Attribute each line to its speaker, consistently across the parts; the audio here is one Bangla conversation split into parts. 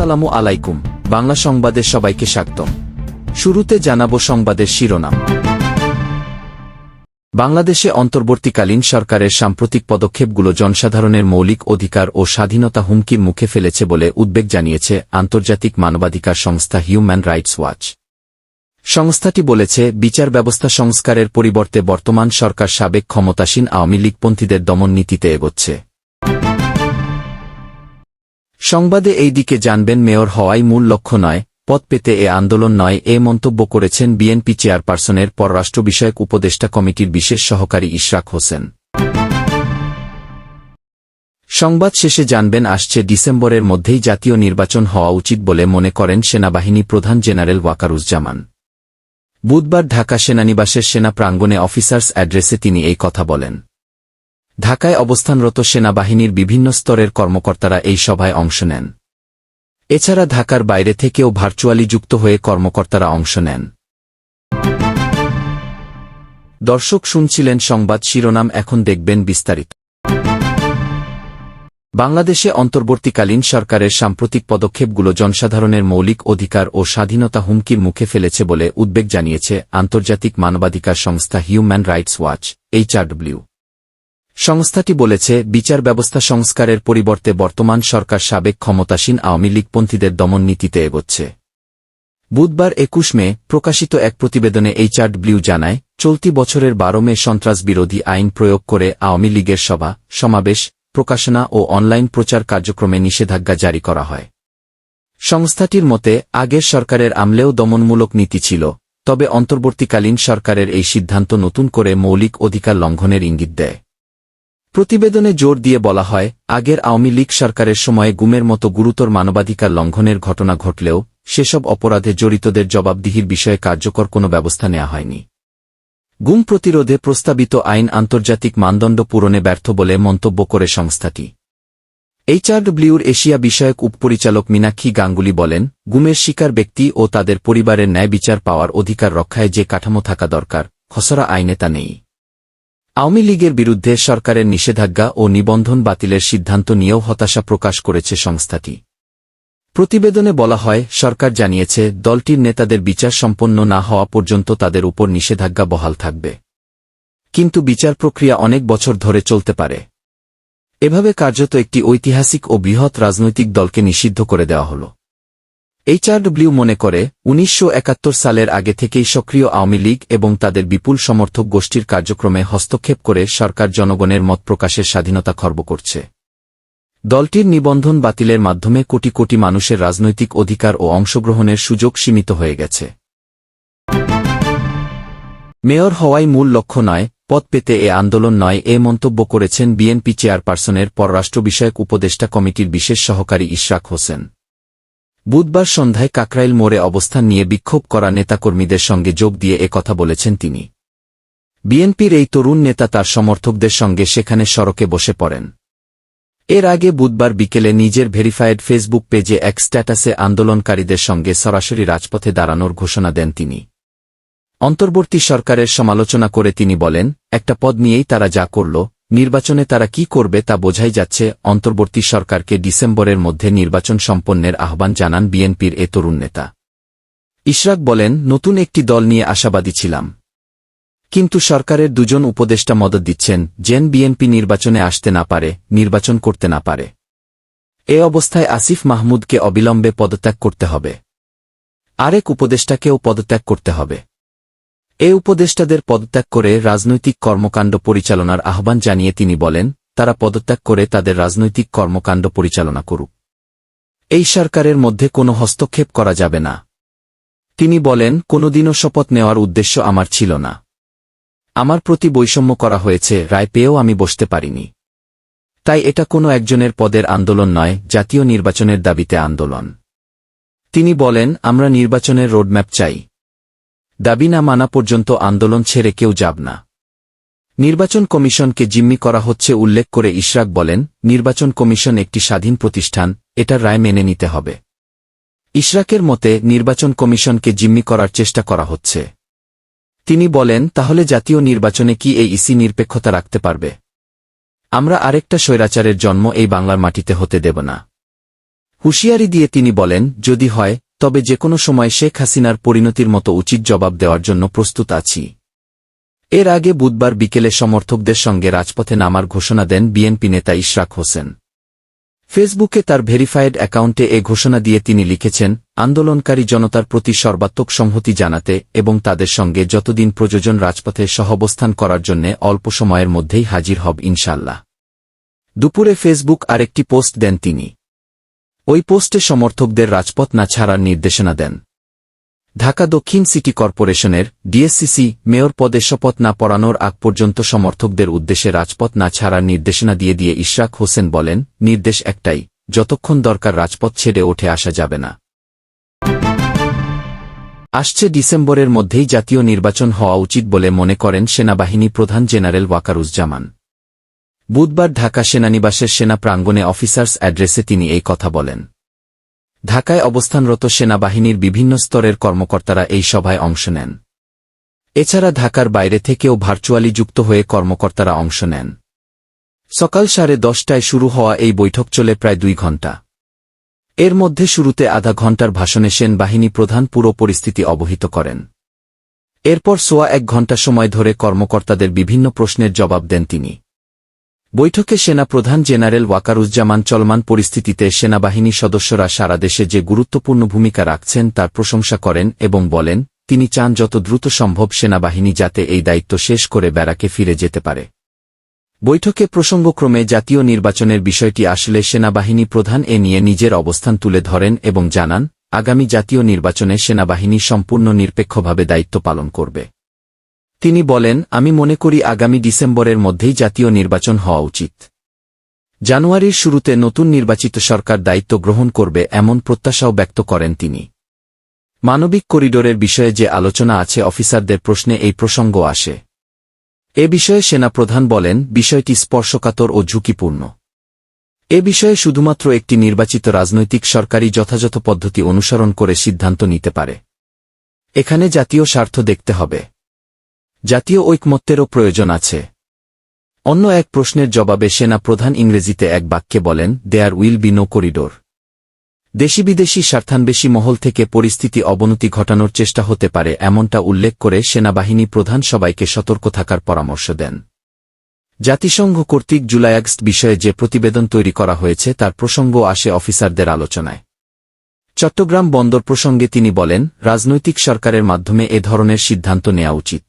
Speaker 1: আসসালামু আলাইকুম। বাংলা সংবাদে সবাইকে স্বাগতম। শুরুতে জানাব সংবাদের শিরোনাম। বাংলাদেশে অন্তর্বর্তীকালীন সরকারের সাম্প্রতিক পদক্ষেপগুলো জনসাধারণের মৌলিক অধিকার ও স্বাধীনতা হুমকির মুখে ফেলেছে বলে উদ্বেগ জানিয়েছে আন্তর্জাতিক মানবাধিকার সংস্থা হিউম্যান রাইটস ওয়াচ। সংস্থাটি বলেছে, বিচার ব্যবস্থা সংস্কারের পরিবর্তে বর্তমান সরকার সাবেক ক্ষমতাসীন আওয়ামী লীগপন্থীদের দমন নীতিতে এগোচ্ছে। সংবাদে এই দিকে জানবেন মেয়র হওয়াই মূল লক্ষ্য নয় পদ পেতে এ আন্দোলন নয়, এ মন্তব্য করেছেন বিএনপি চেয়ারপারসনের পররাষ্ট্র বিষয়ক উপদেষ্টা কমিটির বিশেষ সহকারী ইশরাক হোসেন। সংবাদ শেষে জানবেন, আসছে ডিসেম্বরের মধ্যেই জাতীয় নির্বাচন হওয়া উচিত বলে মনে করেন সেনাবাহিনী প্রধান জেনারেল ওয়াকারুজ্জামান। বুধবার ঢাকা সেনানিবাসের সেনা প্রাঙ্গণে অফিসার্স অ্যাড্রেসে তিনি এই কথা বলেন। ঢাকায় অবস্থানরত সেনাবাহিনীর বিভিন্ন স্তরের কর্মকর্তারা এই সভায় অংশ নেন। এছাড়া ঢাকার বাইরে থেকেও ভার্চুয়ালি যুক্ত হয়ে কর্মকর্তারা অংশ নেন। দর্শক শুনছিলেন সংবাদ শিরোনাম, এখন দেখবেন বিস্তারিত। বাংলাদেশে অন্তর্বর্তীকালীন সরকারের সাম্প্রতিক পদক্ষেপগুলো জনসাধারণের মৌলিক অধিকার ও স্বাধীনতা হুমকির মুখে ফেলেছে বলে উদ্বেগ জানিয়েছে আন্তর্জাতিক মানবাধিকার সংস্থা হিউম্যান রাইটস ওয়াচ, এইচআরডব্লিউ। সংস্থাটি বলেছে, বিচার ব্যবস্থা সংস্কারের পরিবর্তে বর্তমান সরকার সাবেক ক্ষমতাসীন আওয়ামী লীগপন্থীদের দমন নীতিতে এগোচ্ছে। বুধবার একুশ মে প্রকাশিত এক প্রতিবেদনে এইচআরডব্লিউ জানায়, চলতি বছরের বারো মে সন্ত্রাস বিরোধী আইন প্রয়োগ করে আওয়ামী লীগের সভা, সমাবেশ, প্রকাশনা ও অনলাইন প্রচার কার্যক্রমে নিষেধাজ্ঞা জারি করা হয়। সংস্থাটির মতে, আগের সরকারের আমলেও দমনমূলক নীতি ছিল, তবে অন্তর্বর্তীকালীন সরকারের এই সিদ্ধান্ত নতুন করে মৌলিক অধিকার লঙ্ঘনের ইঙ্গিত দেয়। প্রতিবেদনে জোর দিয়ে বলা হয়, আগের আওয়ামী লীগ সরকারের সময়ে গুমের মতো গুরুতর মানবাধিকার লঙ্ঘনের ঘটনা ঘটলেও, সেসব অপরাধে জড়িতদের জবাবদিহির বিষয়ে কার্যকর কোনো ব্যবস্থা নেওয়া হয়নি। গুম প্রতিরোধে প্রস্তাবিত আইন আন্তর্জাতিক মানদণ্ড পূরণে ব্যর্থ বলে মন্তব্য করে সংস্থাটি। এইচআরডব্লিউর এশিয়া বিষয়ক উপপরিচালক মীনাক্ষী গাঙ্গুলি বলেন, গুমের শিকার ব্যক্তি ও তাদের পরিবারের ন্যায় বিচার পাওয়ার অধিকার রক্ষায় যে কাঠামো থাকা দরকার, খসড়া আইনে তা নেই। আওয়ামী লীগের বিরুদ্ধে সরকারের নিষেধাজ্ঞা ও নিবন্ধন বাতিলের সিদ্ধান্ত নিয়েও হতাশা প্রকাশ করেছে সংস্থাটি। প্রতিবেদনে বলা হয়, সরকার জানিয়েছে, দলটির নেতাদের বিচার সম্পন্ন না হওয়া পর্যন্ত তাদের উপর নিষেধাজ্ঞা বহাল থাকবে। কিন্তু বিচার প্রক্রিয়া অনেক বছর ধরে চলতে পারে। এভাবে কার্যত একটি ঐতিহাসিক ও বৃহৎ রাজনৈতিক দলকে নিষিদ্ধ করে দেওয়া হল। এইচআরডব্লিউ মনে করে, উনিশশো একাত্তর সালের আগে থেকেই সক্রিয় আওয়ামী লীগ এবং তাদের বিপুল সমর্থক গোষ্ঠীর কার্যক্রমে হস্তক্ষেপ করে সরকার জনগণের মত প্রকাশের স্বাধীনতা খর্ব করছে। দলটির নিবন্ধন বাতিলের মাধ্যমে কোটি কোটি মানুষের রাজনৈতিক অধিকার ও অংশগ্রহণের সুযোগ সীমিত হয়ে গেছে। মেয়র হওয়াই মূল লক্ষ্য নয়, পদ পেতে এ আন্দোলন নয়, এ মন্তব্য করেছেন বিএনপি চেয়ারপারসনের পররাষ্ট্র বিষয়ক উপদেষ্টা কমিটির বিশেষ সহকারী ইশরাক হোসেন। বুধবার সন্ধ্যায় কাকরাইল মোড়ে অবস্থান নিয়ে বিক্ষোভ করা নেতাকর্মীদের সঙ্গে যোগ দিয়ে কথা বলেছেন তিনি। বিএনপির এই তরুণ নেতা তার সমর্থকদের সঙ্গে সেখানে সড়কে বসে পড়েন। এর আগে বুধবার বিকেলে নিজের ভেরিফায়েড ফেসবুক পেজে এক স্ট্যাটাসে আন্দোলনকারীদের সঙ্গে সরাসরি রাজপথে দাঁড়ানোর ঘোষণা দেন তিনি। অন্তর্বর্তী সরকারের সমালোচনা করে তিনি বলেন, একটা পদ নিয়েই তারা যা করল নির্বাচনে তারা কি করবে তা বোঝাই যাচ্ছে, অন্তর্বর্তী সরকারকে ডিসেম্বরের মধ্যে নির্বাচন সম্পন্নের আহ্বান জানান বিএনপির এ তরুণ নেতা। ইশরাক বলেন, নতুন একটি দল নিয়ে আশাবাদী ছিলাম। কিন্তু সরকারের দুজন উপদেষ্টা মদত দিচ্ছেন জেন বিএনপি নির্বাচনে আসতে না পারে, নির্বাচন করতে না পারে। এ অবস্থায় আসিফ মাহমুদকে অবিলম্বে পদত্যাগ করতে হবে। আরেক উপদেষ্টাকেও পদত্যাগ করতে হবে। এ উপদেষ্টাদের পদত্যাগ করে রাজনৈতিক কর্মকাণ্ড পরিচালনার আহ্বান জানিয়ে তিনি বলেন, তারা পদত্যাগ করে তাদের রাজনৈতিক কর্মকাণ্ড পরিচালনা করুক। এই সরকারের মধ্যে কোনো হস্তক্ষেপ করা যাবে না। তিনি বলেন, কোনোদিনও শপথ নেওয়ার উদ্দেশ্য আমার ছিল না। আমার প্রতি বৈষম্য করা হয়েছে, রায় পেয়েও আমি বসতে পারিনি। তাই এটা কোনো একজনের পদের আন্দোলন নয়, জাতীয় নির্বাচনের দাবিতে আন্দোলন। তিনি বলেন, আমরা নির্বাচনের রোডম্যাপ চাই। দাবি না মানা পর্যন্ত আন্দোলন ছেড়ে কেউ যাব না। নির্বাচন কমিশনকে জিম্মি করা হচ্ছে উল্লেখ করে ইশরাক বলেন, নির্বাচন কমিশন একটি স্বাধীন প্রতিষ্ঠান এটার রায় মেনে নিতে হবে। ইশরাকের মতে, নির্বাচন কমিশনকে জিম্মি করার চেষ্টা করা হচ্ছে। তিনি বলেন, তাহলে জাতীয় নির্বাচনে কি এই ইসি নিরপেক্ষতা রাখতে পারবে? আমরা আরেকটা স্বৈরাচারের জন্ম এই বাংলার মাটিতে হতে দেব না। হুঁশিয়ারি দিয়ে তিনি বলেন, যদি হয় তবে যে কোনো সময় শেখ হাসিনার পরিণতির মতো উচিত জবাব দেওয়ার জন্য প্রস্তুত আছি। এর আগে বুধবার বিকেলে সমর্থকদের সঙ্গে রাজপথে নামার ঘোষণা দেন বিএনপি নেতা ইশরাক হোসেন। ফেসবুকে তার ভেরিফায়েড অ্যাকাউন্টে এ ঘোষণা দিয়ে তিনি লিখেছেন, আন্দোলনকারী জনতার প্রতি সর্বাত্মক সংহতি জানাতে এবং তাদের সঙ্গে যতদিন প্রযোজন রাজপথে সহাবস্থান করার জন্য অল্প সময়ের মধ্যেই হাজির হব ইনশাল্লাহ দুপুরে ফেসবুক আরেকটি পোস্ট দেন তিনি। ওই পোস্টে সমর্থকদের রাজপথ না ছাড়ার নির্দেশনা দেন। ঢাকা দক্ষিণ সিটি কর্পোরেশনের ডিএসসিসি মেয়র পদে শপথ না পড়ানোর আগ পর্যন্ত সমর্থকদের উদ্দেশ্যে রাজপথ না ছাড়ার নির্দেশনা দিয়ে দিয়ে ইশরাক হোসেন বলেন, নির্দেশ একটাই, যতক্ষণ দরকার রাজপথ ছেড়ে ওঠে আসা যাবে না। আসছে ডিসেম্বরের মধ্যেই জাতীয় নির্বাচন হওয়া উচিত বলে মনে করেন সেনাবাহিনী প্রধান জেনারেল ওয়াকারুজ্জামান। বুধবার ঢাকা সেনানিবাসের সেনা প্রাঙ্গণে অফিসার্স অ্যাড্রেসে তিনি এই কথা বলেন। ঢাকায় অবস্থানরত সেনাবাহিনীর বিভিন্ন স্তরের কর্মকর্তারা এই সভায় অংশ নেন। এছাড়া ঢাকার বাইরে থেকেও ভার্চুয়ালি যুক্ত হয়ে কর্মকর্তারা অংশ নেন। সকাল সাড়ে দশটায় শুরু হওয়া এই বৈঠক চলে প্রায় দুই ঘণ্টা। এর মধ্যে শুরুতে আধা ঘণ্টার ভাষণে সেনবাহিনী প্রধান পুরো পরিস্থিতি অবহিত করেন। এরপর সোয়া এক ঘণ্টা সময় ধরে কর্মকর্তাদের বিভিন্ন প্রশ্নের জবাব দেন তিনি। বৈঠকে সেনা প্রধান জেনারেল ওয়াকারুজ্জামান চলমান পরিস্থিতিতে সেনাবাহিনী সদস্যরা সারা দেশে যে গুরুত্বপূর্ণ ভূমিকা রাখছেন তার প্রশংসা করেন এবং বলেন, তিনি চান যত দ্রুত সম্ভব সেনাবাহিনী যাতে এই দায়িত্ব শেষ করে ব্যারাকে ফিরে যেতে পারে। বৈঠকে প্রসঙ্গক্রমে জাতীয় নির্বাচনের বিষয়টি আসলে সেনাবাহিনী প্রধান এ নিয়ে নিজের অবস্থান তুলে ধরেন এবং জানান, আগামী জাতীয় নির্বাচনে সেনাবাহিনী সম্পূর্ণ নিরপেক্ষভাবে দায়িত্ব পালন করবে। তিনি বলেন, আমি মনে করি আগামী ডিসেম্বরের মধ্যেই জাতীয় নির্বাচন হওয়া উচিত। জানুয়ারির শুরুতে নতুন নির্বাচিত সরকার দায়িত্ব গ্রহণ করবে এমন প্রত্যাশাও ব্যক্ত করেন তিনি। মানবিক করিডোরের বিষয়ে যে আলোচনা আছে, অফিসারদের প্রশ্নে এই প্রসঙ্গ আসে। এ বিষয়ে সেনাপ্রধান বলেন, বিষয়টি স্পর্শকাতর ও ঝুঁকিপূর্ণ। এ বিষয়ে শুধুমাত্র একটি নির্বাচিত রাজনৈতিক সরকারি যথাযথ পদ্ধতি অনুসরণ করে সিদ্ধান্ত নিতে পারে। এখানে জাতীয় স্বার্থ দেখতে হবে। জাতীয় ঐকমত্যেরও প্রয়োজন আছে। অন্য এক প্রশ্নের জবাবে সেনা প্রধান ইংরেজিতে এক বাক্যে বলেন there will be no corridor দেশি বিদেশি স্বার্থান্বেষী মহল থেকে পরিস্থিতি অবনতি ঘটানোর চেষ্টা হতে পারে এমনটা উল্লেখ করে সেনাবাহিনী প্রধান সবাইকে সতর্ক থাকার পরামর্শ দেন। জাতিসংঘ কর্তৃক জুলাই আগস্ট বিষয়ে যে প্রতিবেদন তৈরি করা হয়েছে তার প্রসঙ্গ আসে অফিসারদের আলোচনায়। চট্টগ্রাম বন্দর প্রসঙ্গে তিনি বলেন, রাজনৈতিক সরকারের মাধ্যমে এ ধরনের সিদ্ধান্ত নেওয়া উচিত।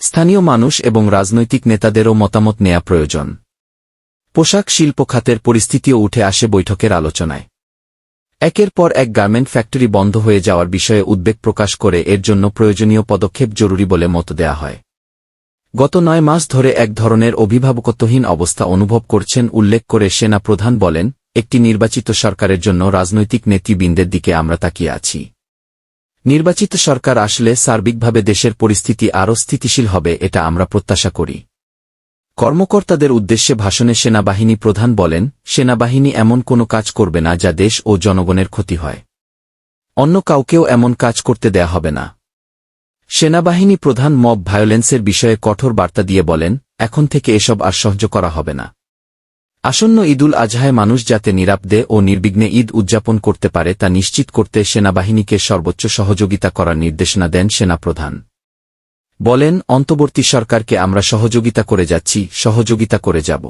Speaker 1: স্থানীয় মানুষ এবং রাজনৈতিক নেতাদেরও মতামত নেয়া প্রয়োজন। পোশাক শিল্প খাতের পরিস্থিতিও উঠে আসে বৈঠকের আলোচনায়। একের পর এক গার্মেন্ট ফ্যাক্টরি বন্ধ হয়ে যাওয়ার বিষয়ে উদ্বেগ প্রকাশ করে এর জন্য প্রয়োজনীয় পদক্ষেপ জরুরি বলে মত দেয়া হয়। গত নয় মাস ধরে এক ধরনের অভিভাবকত্বহীন অবস্থা অনুভব করছেন উল্লেখ করে সেনা প্রধান বলেন, একটি নির্বাচিত সরকারের জন্য রাজনৈতিক নেতৃবৃন্দের দিকে আমরা তাকিয়ে আছি। নির্বাচিত সরকার আসলে সার্বিকভাবে দেশের পরিস্থিতি আরও স্থিতিশীল হবে, এটা আমরা প্রত্যাশা করি। কর্মকর্তাদের উদ্দেশ্যে ভাষণে সেনাবাহিনী প্রধান বলেন, সেনাবাহিনী এমন কোনো কাজ করবে না যা দেশ ও জনগণের ক্ষতি হয়। অন্য কাউকেও এমন কাজ করতে দেয়া হবে না। সেনাবাহিনী প্রধান মব ভায়োলেন্সের বিষয়ে কঠোর বার্তা দিয়ে বলেন, এখন থেকে এসব আর সহ্য করা হবে না। আসন্ন ঈদুল আজহায় মানুষ যাতে নিরাপদে ও নির্বিঘ্নে ঈদ উদযাপন করতে পারে তা নিশ্চিত করতে সেনাবাহিনীকে সর্বোচ্চ সহযোগিতা করার নির্দেশনা দেন সেনাপ্রধান। বলেন অন্তবর্তী সরকারকে আমরা সহযোগিতা করে যাচ্ছি, সহযোগিতা করে যাব।